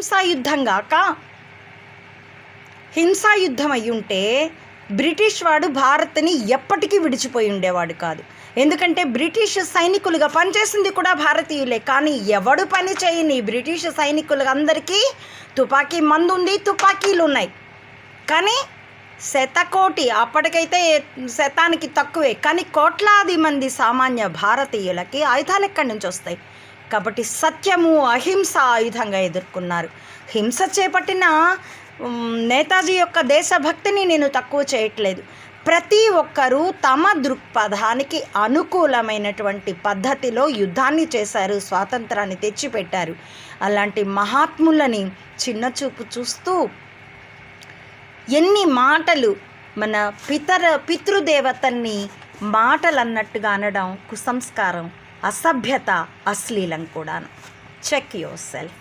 అహింసాయుద్ధం గాక హింసాయుద్ధం అయ్యుంటే ఉంటే బ్రిటిష్ వాడు భారత్ని ఎప్పటికీ విడిచిపోయి ఉండేవాడు కాదు. ఎందుకంటే బ్రిటిష్ సైనికులుగా పనిచేసింది కూడా భారతీయులే. కానీ ఎవడు పని చేయని బ్రిటిష్ సైనికులందరికీ తుపాకీ మందు ఉంది తుపాకీలు ఉన్నాయి కానీ శతకోటి అప్పటికైతే శతానికి తక్కువే. కానీ కోట్లాది మంది సామాన్య భారతీయులకి ఆయుధాలు ఎక్కడి నుంచి వస్తాయి? కాబట్టి సత్యము అహింస ఆయుధంగా ఎదుర్కొన్నారు. హింస చేపట్టిన నేతాజీ యొక్క దేశభక్తిని నేను తక్కువ చేయట్లేదు. ప్రతి ఒక్కరూ తమ దృక్పథానికి అనుకూలమైనటువంటి పద్ధతిలో యుద్ధాన్ని చేశారు స్వాతంత్రాన్ని తెచ్చిపెట్టారు. అలాంటి మహాత్ములని చిన్నచూపు చూస్తూ ఎన్ని మాటలు మన పితర పితృదేవతల్ని మాటలు అన్నట్టుగా అనడం కుసంస్కారం. అసభ్యత అశ్లీలం కూడాను చెక్ యువర్ సెల్ఫ్